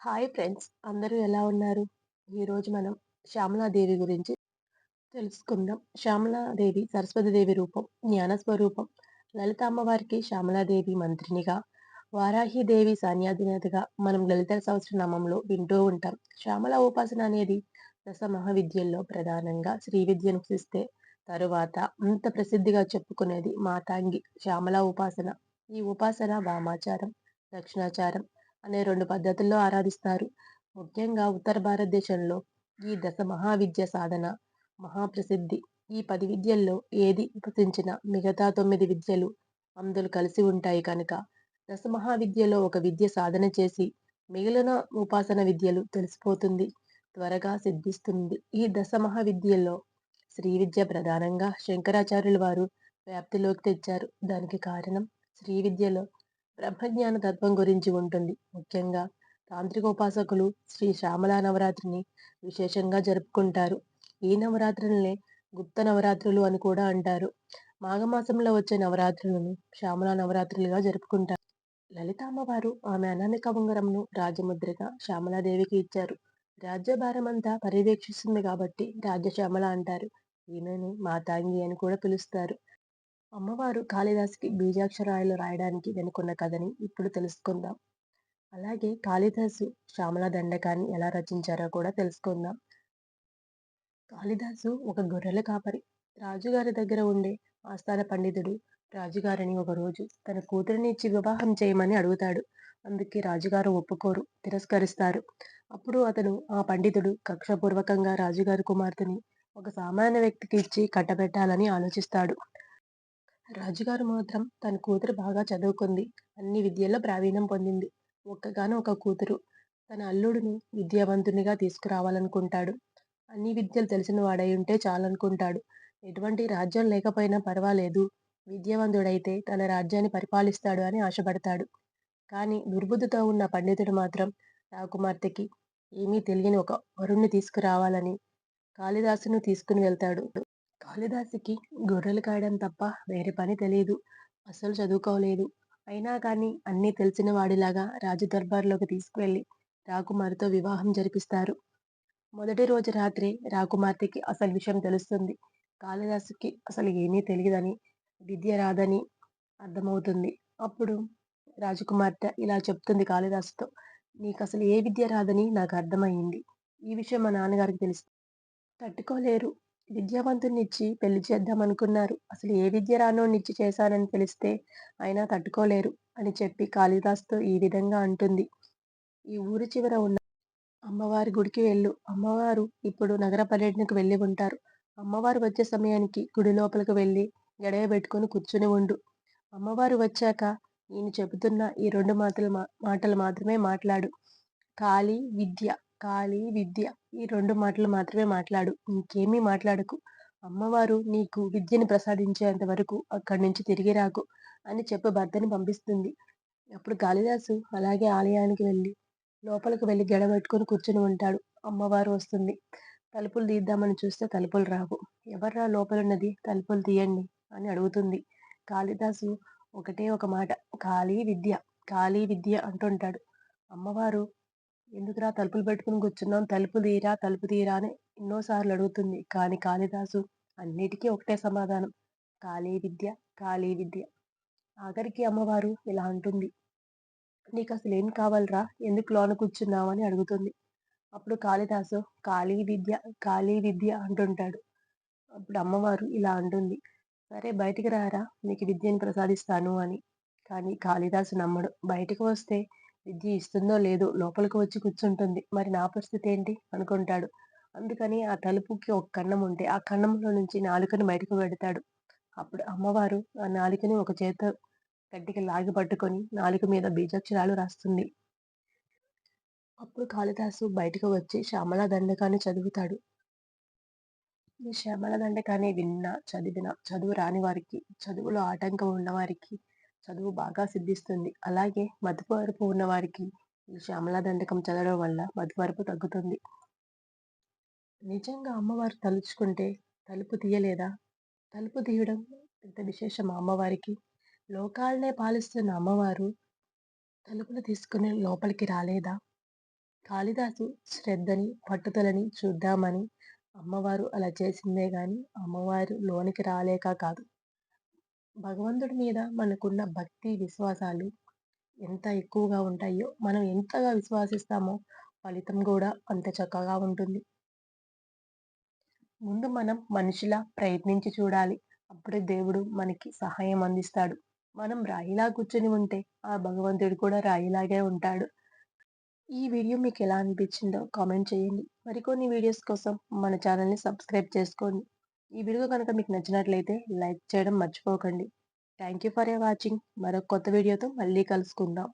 Hi friends. అందరూ ఎలా ఉన్నారు? ఈరోజు మనం శ్యామలాదేవి గురించి తెలుసుకుందాం. శ్యామలాదేవి సరస్వతిదేవి రూపం జ్ఞాన స్వరూపం. లలిత అమ్మవారికి శ్యామలాదేవి మంత్రినిగా వారాహిదేవి సన్యాధినేతగా మనం లలిత సహస్రనామంలో వింటూ ఉంటాం. శ్యామల ఉపాసన అనేది దశ మహావిద్యల్లో ప్రధానంగా శ్రీ విద్యను సూచిస్తే తరువాత అంత ప్రసిద్ధిగా చెప్పుకునేది మాతాంగి శ్యామల ఉపాసన. ఈ ఉపాసన వామాచారం దక్షిణాచారం అనే రెండు పద్ధతుల్లో ఆరాధిస్తారు. ముఖ్యంగా ఉత్తర భారతదేశంలో ఈ దశ మహావిద్య సాధన మహాప్రసిద్ధి. ఈ పది విద్యల్లో ఏది ఉపసించిన మిగతా తొమ్మిది విద్యలు అందులో కలిసి ఉంటాయి కనుక దశ మహావిద్యలో ఒక విద్య సాధన చేసి మిగిలిన ఉపాసన విద్యలు తెలిసిపోతుంది త్వరగా సిద్ధిస్తుంది. ఈ దశ మహావిద్యల్లో శ్రీ విద్య ప్రధానంగా శంకరాచార్యుల వారు వ్యాప్తిలోకి తెచ్చారు. దానికి కారణం శ్రీ విద్యలో బ్రహ్మజ్ఞాన తత్వం గురించి ఉంటుంది. ముఖ్యంగా తాంత్రిక ఉపాసకులు శ్రీ శ్యామల నవరాత్రిని విశేషంగా జరుపుకుంటారు. ఈ నవరాత్రులనే గుప్త నవరాత్రులు అని కూడా అంటారు. మాఘమాసంలో వచ్చే నవరాత్రులను శ్యామల నవరాత్రులుగా జరుపుకుంటారు. లలిత అమ్మవారు ఆమె అనామిక ఉంగరంను రాజముద్రగా శ్యామలాదేవికి ఇచ్చారు. రాజ్యభారమంతా పర్యవేక్షిస్తుంది కాబట్టి రాజ్యశ్యామల అంటారు. ఈమెను మాతాంగి అని కూడా పిలుస్తారు. అమ్మవారు కాళిదాసుకి బీజాక్షరాయలు రాయడానికి వెనుకున్న కథని ఇప్పుడు తెలుసుకుందాం. అలాగే కాళిదాసు శ్యామల దండకాన్ని ఎలా రచించారో కూడా తెలుసుకుందాం. కాళిదాసు ఒక గొర్రెల కాపరి. రాజుగారి దగ్గర ఉండే ఆస్థాన పండితుడు రాజుగారిని ఒకరోజు తన కూతురిని ఇచ్చి వివాహం చేయమని అడుగుతాడు. అందుకే రాజుగారు ఒప్పుకోరు తిరస్కరిస్తారు. అప్పుడు అతను ఆ పండితుడు కక్షపూర్వకంగా రాజుగారి కుమార్తెని ఒక సామాన్య వ్యక్తికి ఇచ్చి కట్టబెట్టాలని ఆలోచిస్తాడు. రాజుగారు మాత్రం తన కూతురు బాగా చదువుకుంది. అన్ని విద్యల్లో ప్రావీణ్యం పొందింది. ఒక్కగాను ఒక కూతురు. తన అల్లుడును విద్యావంతునిగా తీసుకురావాలనుకుంటాడు. అన్ని విద్యలు తెలిసిన వాడై ఉంటే చాలనుకుంటాడు. ఎటువంటి రాజ్యం లేకపోయినా పర్వాలేదు. విద్యావంతుడైతే తన రాజ్యాన్ని పరిపాలిస్తాడు అని ఆశపడతాడు. కానీ దుర్బుద్ధితో ఉన్న పండితుడు మాత్రం రాకుమార్తెకి ఏమీ తెలియని ఒక వరుణ్ణి తీసుకురావాలని కాళిదాసును తీసుకుని వెళ్తాడు. కాళిదాసుకి గొర్రెలు కాయడం తప్ప వేరే పని తెలియదు. అస్సలు చదువుకోలేదు. అయినా కానీ అన్నీ తెలిసిన వాడిలాగా రాజు దర్బార్లోకి తీసుకువెళ్ళి రాకుమారితో వివాహం జరిపిస్తారు. మొదటి రోజు రాత్రి రాకుమార్తెకి అసలు విషయం తెలుస్తుంది. కాళిదాసుకి అసలు ఏమీ తెలియదని విద్య రాదని అర్థమవుతుంది. అప్పుడు రాజకుమార్తె ఇలా చెప్తుంది కాళిదాసుతో నీకు అసలు ఏ విద్య రాదని నాకు అర్థమైంది ఈ విషయం మా నాన్నగారికి తెలిసి. తట్టుకోలేరు. విద్యావంతుడినిచ్చి పెళ్ళి చేద్దామనుకున్నారు. అసలు ఏ విద్య రానోడినిచ్చి చేశానని తెలిస్తే అయినా తట్టుకోలేరు అని చెప్పి కాళిదాస్తో ఈ విధంగా అంటుంది. ఈ ఊరి చివర ఉన్న అమ్మవారి గుడికి వెళ్ళు. అమ్మవారు ఇప్పుడు నగర పర్యటనకు వెళ్ళి ఉంటారు. అమ్మవారు వచ్చే సమయానికి గుడి లోపలికి వెళ్ళి గడియ పెట్టుకుని కూర్చుని ఉండు. అమ్మవారు వచ్చాక నేను చెబుతున్న ఈ రెండు మాటలు మాటలు మాత్రమే మాట్లాడు. కాళీ విద్య కాళీ విద్య ఈ రెండు మాటలు మాత్రమే మాట్లాడు. ఇంకేమీ మాట్లాడకు. అమ్మవారు నీకు విద్యను ప్రసాదించేంత వరకు అక్కడి నుంచి తిరిగి రాకు అని చెప్పి భర్తని పంపిస్తుంది. అప్పుడు కాళిదాసు అలాగే ఆలయానికి వెళ్ళి లోపలికి వెళ్ళి గడబెట్టుకొని కూర్చుని ఉంటాడు. అమ్మవారు వస్తుంది. తలుపులు తీద్దామని చూస్తే తలుపులు రావు. ఎవర్రా లోపలున్నది? తలుపులు తీయండి అని అడుగుతుంది. కాళిదాసు ఒకటే ఒక మాట. ఖాళీ విద్య ఖాళీ విద్య అంటుంటాడు. అమ్మవారు ఎందుకురా తలుపులు పెట్టుకుని కూర్చున్నాం తలుపు తీరా తలుపు తీరా అని ఎన్నోసార్లు అడుగుతుంది. కానీ కాళిదాసు అన్నిటికీ ఒకటే సమాధానం. కాళీ విద్య కాళీ విద్య. ఆఖరికి అమ్మవారు ఇలా అంటుంది. నీకు అసలు ఏం కావాలరా? ఎందుకు లోన కూర్చున్నావు? అని అడుగుతుంది. అప్పుడు కాళిదాసు కాళీ విద్య కాళీ విద్య అంటుంటాడు. అప్పుడు అమ్మవారు ఇలా అంటుంది. సరే బయటికి రారా? నీకు విద్యను ప్రసాదిస్తాను అని. కానీ కాళిదాసు నమ్మడు. బయటకు వస్తే విద్య ఇస్తుందో లేదో లోపలికి వచ్చి కూర్చుంటుంది. మరి నా పరిస్థితి ఏంటి? అనుకుంటాడు. అందుకని ఆ తలుపుకి ఒక కన్నం ఉంటే ఆ కన్నంలో నుంచి నాలుకని బయటకు పెడతాడు. అప్పుడు అమ్మవారు ఆ నాలుకని ఒక చేత గట్టిగా లాగి పట్టుకొని నాలుక మీద బీజాక్షరాలు రాస్తుంది. అప్పుడు కాళిదాసు బయటకు వచ్చి శ్యామల దండకాన్ని చదువుతాడు. ఈ శ్యామల దండకాన్ని విన్నా చదివిన చదువు రాని వారికి చదువులో ఆటంకం ఉన్నవారికి చదువు బాగా సిద్ధిస్తుంది. అలాగే మతిమరుపు ఉన్నవారికి ఈ శ్యామలా దండకం చదవడం వల్ల మతిమరుపు తగ్గుతుంది. నిజంగా అమ్మవారు తలుచుకుంటే తలుపు తీయలేదా? తలుపు తీయడం ఎంత విశేషం అమ్మవారికి? లోకాలనే పాలిస్తున్న అమ్మవారు తలుపులు తీసుకుని లోపలికి రాలేదా? కాళిదాసు శ్రద్ధని, పట్టుదలని చూద్దామని అమ్మవారు అలా చేసిందే కానీ అమ్మవారు లోనికి రాలేక కాదు. భగవంతుడి మీద మనకున్న భక్తి, విశ్వాసాలు ఎంత ఎక్కువగా ఉంటాయో, మనం ఎంతగా విశ్వాసిస్తామో ఫలితం కూడా అంత చక్కగా ఉంటుంది. ముందు మనం మనిషిలా ప్రయత్నించి చూడాలి. అప్పుడే దేవుడు మనకి సహాయం అందిస్తాడు. మనం రాయిలా కూర్చొని ఉంటే, ఆ భగవంతుడు కూడా రాయిలాగే ఉంటాడు. ఈ వీడియో మీకు ఎలా అనిపించిందో కామెంట్ చేయండి. మరికొన్ని వీడియోస్ కోసం మన ఛానల్‌ని సబ్స్క్రైబ్ చేసుకోండి. ఈ వీడియో కనుక మీకు నచ్చినట్లయితే లైక్ చేయడం మర్చిపోకండి. Thank you for watching. మరొక కొత్త వీడియోతో మళ్ళీ కలుసుకుందాం.